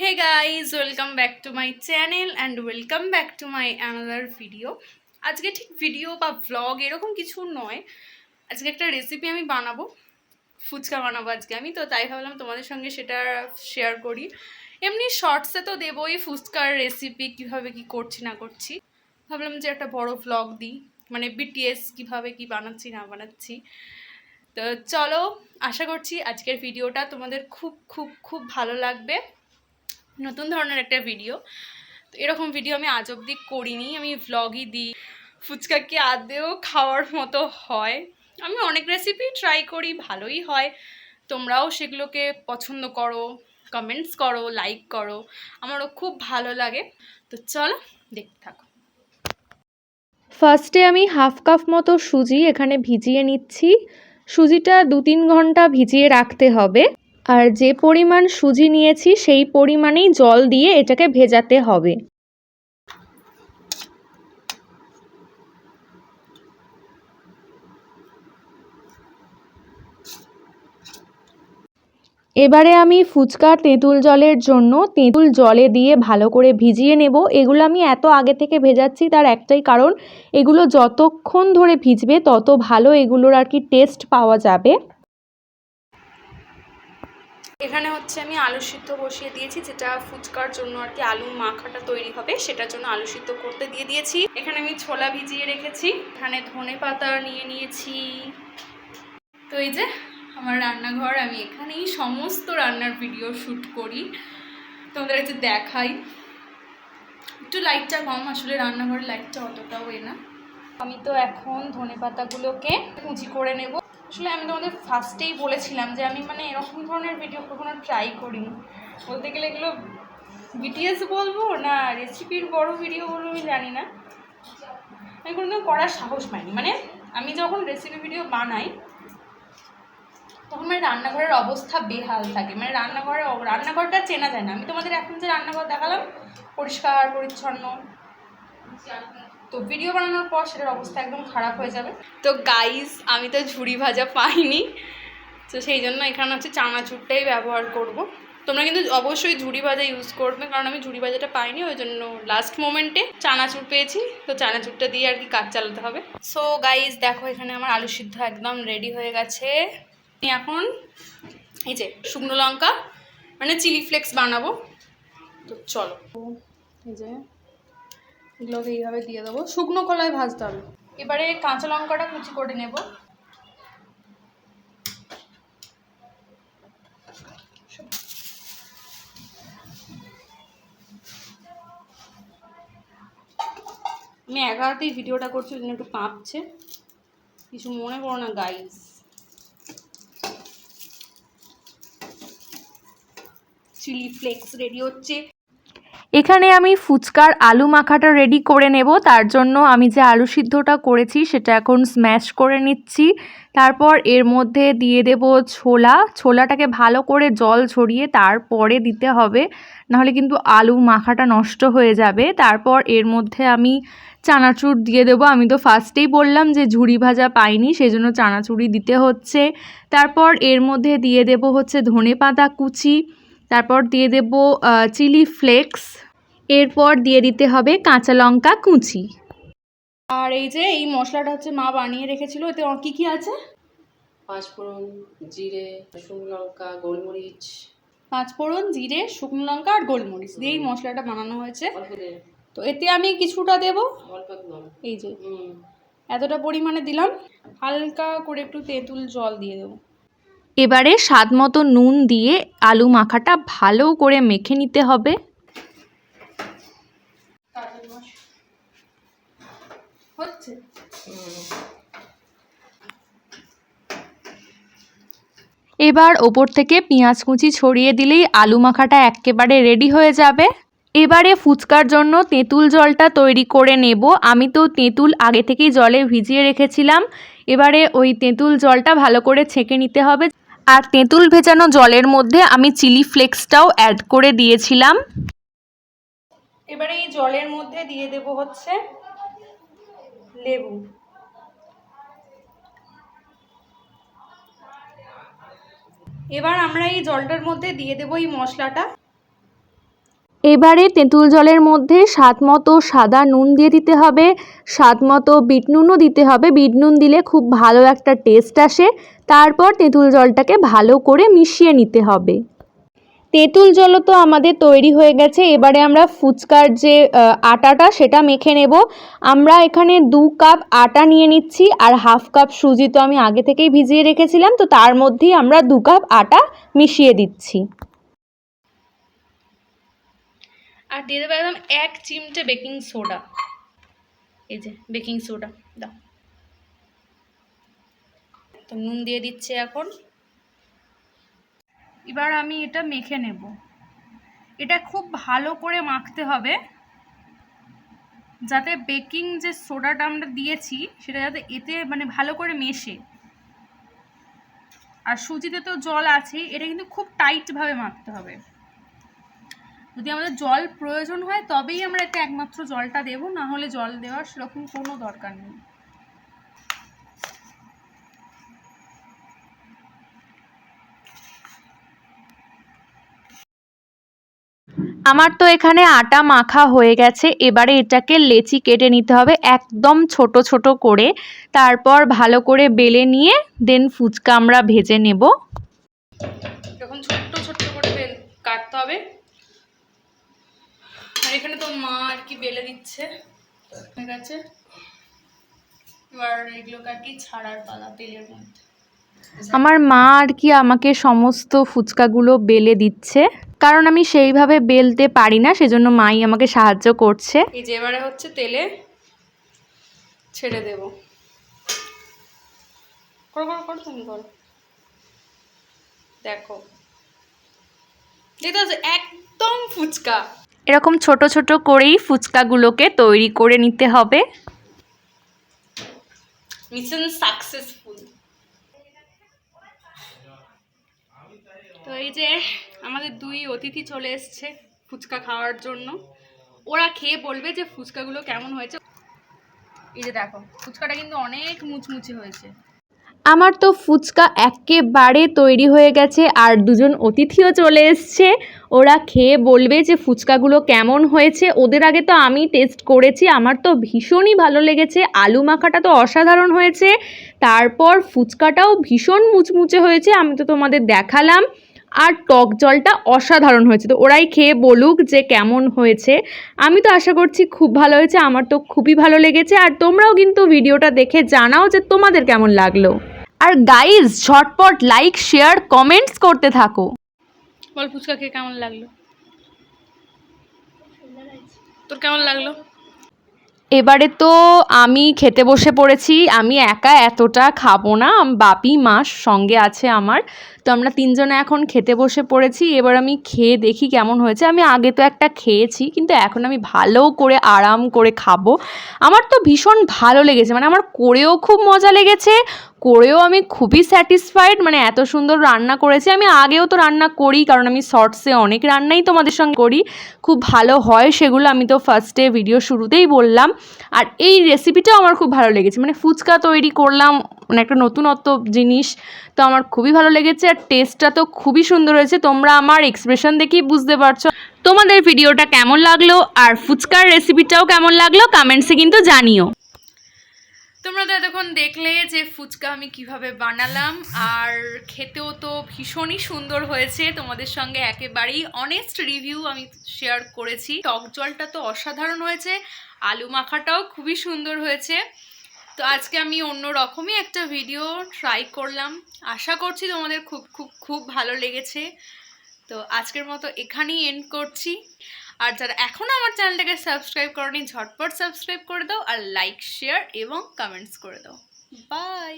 Hey guys welcome back to my channel and welcome back to my another video আজকে ঠিক video বা vlog এরকম কিছু নয়। আজকে একটা রেসিপি আমি বানাবো। ফুচকা বানাবো আজকে আমি। তো তাই ভাবলাম তোমাদের সঙ্গে সেটা শেয়ার করি। এমনি শর্টসে তো দেবোই ফুচকার রেসিপি কীভাবে কি করছি, না করছি। ভাবলাম যে একটা বড় ভ্লগ দিই। মানে বিটিএস কীভাবে কি বানাচ্ছি, না বানাচ্ছি। তো চলো, আশা করছি আজকের ভিডিওটা তোমাদের খুব খুব খুব ভালো লাগবে। নতুন ধরনের একটা ভিডিও তো এরকম ভিডিও আমি আজ অবধি করিনি। আমি ভ্লগই দিই। ফুচকা কি আদেও খাওয়ার মতো হয়। আমি অনেক রেসিপি ট্রাই করি, ভালোই হয়। তোমরাও সেগুলোকে পছন্দ করো কমেন্টস করো লাইক করো। আমারও খুব ভালো লাগে। তো চলো, দেখতে থাকো। ফার্স্টে আমি হাফ কাপ মতো সুজি এখানে ভিজিয়ে নিচ্ছি। সুজিটা দু তিন ঘণ্টা ভিজিয়ে রাখতে হবে। আর যে পরিমাণ সুজি নিয়েছি, সেই পরিমাণেই জল দিয়ে এটাকে ভেজাতে হবে। এবারে আমি ফুচকা তেঁতুল জলের জন্য তেঁতুল জলে দিয়ে ভালো করে ভিজিয়ে নেব। এগুলো আমি এত আগে থেকে ভেজাচ্ছি, তার একটাই কারণ, এগুলো যতক্ষণ ধরে ভিজবে তত ভালো এগুলোর আর কি টেস্ট পাওয়া যাবে। এখানে হচ্ছে আমি আলু সিদ্ধ বসিয়ে দিয়েছি, যেটা ফুচকার জন্য আর কি আলু মাখাটা তৈরি হবে, সেটার জন্য আলু সিদ্ধ করতে দিয়ে দিয়েছি। এখানে আমি ছোলা ভিজিয়ে রেখেছি, এখানে ধনে পাতা নিয়ে নিয়েছি। তো এই যে আমার রান্নাঘর, আমি এখানেই সমস্ত রান্নার ভিডিও শ্যুট করি। তোমাদের কাছে দেখাই। একটু লাইটটা কম, আসলে রান্নাঘরের লাইটটা অতটাও এ না। আমি তো এখন ধনে পাতাগুলোকে কুচি করে নেব। আসলে আমি তোমাদের ফার্স্টেই বলেছিলাম যে আমি মানে এরকম ধরনের ভিডিও কখনো ট্রাই করিনি। বলতে গেলে এগুলো বিটিএস বলব না রেসিপির বড় ভিডিও বলব আমি জানি না। আমি কোনোদিন করার সাহস পাইনি। মানে আমি যখন রেসিপি ভিডিও বানাই, তখন মানে রান্নাঘরের অবস্থা বেহাল থাকে। মানে রান্নাঘরে রান্নাঘরটা চেনা যায় না। আমি তোমাদের এখন যে রান্নাঘর দেখালাম, পরিষ্কার, পরিচ্ছন্ন। তো ভিডিও বানানোর পর সেটার অবস্থা একদম খারাপ হয়ে যাবে। তো গাইস আমি তো ঝুড়ি ভাজা পাইনি। তো সেই জন্য এখানে হচ্ছে চানাচুরটাই ব্যবহার করব। তোমরা কিন্তু অবশ্যই ঝুড়ি ভাজা ইউজ করবে কারণ আমি ঝুড়ি ভাজাটা পাইনি ওই জন্য লাস্ট মোমেন্টে চানাচুর পেয়েছি। তো চানাচুরটা দিয়ে আর কি কাজ চালাতে হবে। সো গাইস দেখো এখানে আমার আলু সিদ্ধ একদম রেডি হয়ে গেছে। এখন এই যে শুকনো লঙ্কা মানে চিলি ফ্লেক্স বানাবো। তো চলো। এই যে এগুলোকে এইভাবে দিয়ে দেবো। শুকনো কলায় ভাজতে হবে। এবারে কাঁচা লঙ্কাটা কুচি করে নেব। আমি এগারোতেই ভিডিওটা করছি, ওই জন্য একটু কাঁপছে। কিছু মনে করো না গাইস চিলি ফ্লেক্স রেডি হচ্ছে। এখানে আমি ফুচকার আলু মাখাটা রেডি করে নেব। তার জন্য আমি যে আলু সিদ্ধটা করেছি সেটা এখন স্ম্যাশ করে নিচ্ছি। তারপর এর মধ্যে দিয়ে দেব ছোলা। ছোলাটাকে ভালো করে জল ঝরিয়ে তারপরে দিতে হবে। নাহলে কিন্তু আলু মাখাটা নষ্ট হয়ে যাবে। তারপর এর মধ্যে আমি চানাচুর দিয়ে দেবো। আমি তো ফার্স্টেই বললাম যে ঝুড়ি ভাজা পাইনি সেই জন্য চানাচুরি দিতে হচ্ছে। তারপর এর মধ্যে দিয়ে দেব হচ্ছে ধনে পাতা কুচি। তারপর দিয়ে দেব চিলি ফ্লেক্স এরপর দিয়ে দিতে হবে কাঁচা লঙ্কা কুচি। আর এই যে এই মশলাটা হচ্ছে মা বানিয়ে রেখেছিল এতে কি কি আছে? পাঁচফোড়ন জিরে শুকনো লঙ্কা গোলমরিচ। পাঁচ ফোড়ন জিরে শুকনো লঙ্কা আর গোলমরিচ দিয়ে এই মশলাটা বানানো হয়েছে। তো এতে আমি কিছুটা দেব? এই যে। হুম। এতটা পরিমাণে দিলাম। হালকা করে একটু তেঁতুল জল দিয়ে দেবো। এবারে স্বাদ মতো নুন দিয়ে আলু মাখাটা ভালো করে মেখে নিতে হবে। হচ্ছে। এবার ওপর থেকে পেঁয়াজ কুচি ছড়িয়ে দিলেই আলু মাখাটা একেবারে রেডি হয়ে যাবে। এবারে ফুচকার জন্য তেঁতুল জলটা তৈরি করে নেব। আমি তো তেঁতুল আগে থেকেই জলে ভিজিয়ে রেখেছিলাম। এবারে ওই তেঁতুল জলটা ভালো করে ছেঁকে নিতে হবে। আর তেঁতুল ভেজানো জলের মধ্যে আমি চিলি ফ্লেক্সটাও অ্যাড করে দিয়েছিলাম। এবারে এই জলের মধ্যে দিয়ে দেব হচ্ছে লেবু। এবার আমরা এই জলটার মধ্যে দিয়ে দেবো এই মশলাটা। এবারে তেঁতুল জলের মধ্যে স্বাদ মতো সাদা নুন দিয়ে দিতে হবে। স্বাদ মতো বিট নুনও দিতে হবে। বিট নুন দিলে খুব ভালো একটা টেস্ট আসে। তারপর তেঁতুল জলটাকে ভালো করে মিশিয়ে নিতে হবে। তেঁতুল জলও তো আমাদের তৈরি হয়ে গেছে। এবারে আমরা ফুচকার যে আটাটা সেটা মেখে নেব। আমরা এখানে দু কাপ আটা নিয়ে নিচ্ছি আর হাফ কাপ সুজি তো আমি আগে থেকেই ভিজিয়ে রেখেছিলাম, তো তার মধ্যেই আমরা দু কাপ আটা মিশিয়ে দিচ্ছি। আর দিয়ে দেবো একদম এক চিমটে বেকিং সোডা। এই যে, বেকিং সোডা, দাও। তো নুন দিয়ে দিচ্ছে এখন। এবার আমি এটা মেখে নেব। এটা খুব ভালো করে মাখতে হবে, যাতে বেকিং যে সোডাটা আমরা দিয়েছি, সেটা যাতে এতে মানে ভালো করে মেশে। আর সুজিতে তো জল আছে এটা কিন্তু খুব টাইটভাবে মাখতে হবে। যদি আমাদের জল প্রয়োজন হয়, তবেই আমরা এতে একমাত্র জলটা দেব, না হলে জল দেওয়ার সেরকম কোনো দরকার নেই। আমার তো এখানে আটা মাখা হয়ে গেছে। এবারে এটাকে লেচি কেটে নিতে হবে একদম ছোট ছোট করে। তারপর ভালো করে বেলে নিয়ে দেন ফুচকা আমরা ভেজে নেব। যখন ছোট্ট ছোট্ট করে কাটতে হবে। আর এখানে তো মা আর কি বেলে দিচ্ছে। ঠিক আছে এবার এগুলোকে আর কি ছাড়ার পালা, তেলের মধ্যে। আমার মা আর কি আমাকে সমস্ত ফুচকাগুলো বেলে দিচ্ছে। কারণ আমি সেইভাবে বেলতে পারি না সেজন্য মাই আমাকে সাহায্য করছে। এই যে এবারে হচ্ছে তেলে ছেড়ে দেব। করো করো করো তুমি করো। দেখো। একদম ফুচকা। এরকম ছোট ছোট করেই ফুচকাগুলোকে তৈরি করে নিতে হবে। Mission successful. তো এই যে আমাদের দুই অতিথি চলে এসছে ফুচকা খাওয়ার জন্য। ওরা খেয়ে বলবে যে ফুচকাগুলো কেমন হয়েছে। এই যে দেখো, ফুচকাটা কিন্তু অনেক মুচমুচে হয়েছে। আমার তো ফুচকা একেবারে তৈরি হয়ে গেছে আর দুজন অতিথিও চলে এসছে। ওরা খেয়ে বলবে যে ফুচকাগুলো কেমন হয়েছে। ওদের আগে তো আমি টেস্ট করেছি, আমার তো ভীষণই ভালো লেগেছে। আলু মাখাটা তো অসাধারণ হয়েছে, তারপর ফুচকাটাও ভীষণ মুচমুচে হয়েছে, আমি তো তোমাদের দেখালাম। আর টক জলটা অসাধারণ হয়েছে। তো ওরাই খেয়ে বলুক যে কেমন হয়েছে। আমি তো আশা করছি খুব ভালো হয়েছে, আমার তো খুবই ভালো লেগেছে। আর তোমরাও কিন্তু ভিডিওটা দেখে জানাও যে তোমাদের কেমন লাগল। আর গাইজ ঝটপট লাইক শেয়ার কমেন্টস করতে থাকো। বল ফুচকা খেয়ে কেমন লাগল? তোর কেমন লাগল? এবারে তো আমি খেতে বসে পড়েছি, আমি একা এতটা খাব না, বাপি মাস সঙ্গে আছে আমার। তো আমরা তিনজনে এখন খেতে বসে পড়েছি, এবার আমি খেয়ে দেখি কেমন হয়েছে। আমি আগে তো একটা খেয়েছি, কিন্তু এখন আমি ভালো করে, আরাম করে খাব। আমার তো ভীষণ ভালো লেগেছে মানে আমার করেও খুব মজা লেগেছে করেও আমি খুবই স্যাটিসফাইড মানে এত সুন্দর রান্না করেছি। আমি আগেও তো রান্না করি, কারণ আমি শর্টসে অনেক রান্নাই তোমাদের সঙ্গে করি। খুব ভালো হয় সেগুলো, আমি তো ফার্স্টে ভিডিও শুরুতেই বললাম। আর এই রেসিপিটাও আমার খুব ভালো লেগেছে। মানে ফুচকা তৈরি করলাম মানে একটা নতুনত্ব জিনিস, তো আমার খুবই ভালো লেগেছে। আর টেস্টটা তো খুবই সুন্দর হয়েছে। তোমরা আমার এক্সপ্রেশন দেখেই বুঝতে পারছ। তোমাদের ভিডিওটা কেমন লাগল? আর ফুচকার রেসিপিটাও কেমন লাগল? কমেন্টসে কিন্তু জানিও। তোমরা তো এতক্ষণ দেখলে যে ফুচকা আমি কীভাবে বানালাম, আর খেতেও তো ভীষণই সুন্দর হয়েছে। তোমাদের সঙ্গে একেবারেই অনেস্ট রিভিউ আমি শেয়ার করেছি। টক জলটা তো অসাধারণ হয়েছে, আলু মাখাটাও খুবই সুন্দর হয়েছে। তো আজকে আমি অন্য রকমই একটা ভিডিও ট্রাই করলাম। আশা করছি তোমাদের খুব খুব খুব ভালো লেগেছে। তো আজকের মতো এখানেই এন্ড করছি। আর যারা এখনও আমার চ্যানেলটাকে সাবস্ক্রাইব করনি, ঝটপট সাবস্ক্রাইব করে দাও আর লাইক শেয়ার এবং কমেন্টস করে দাও। বাই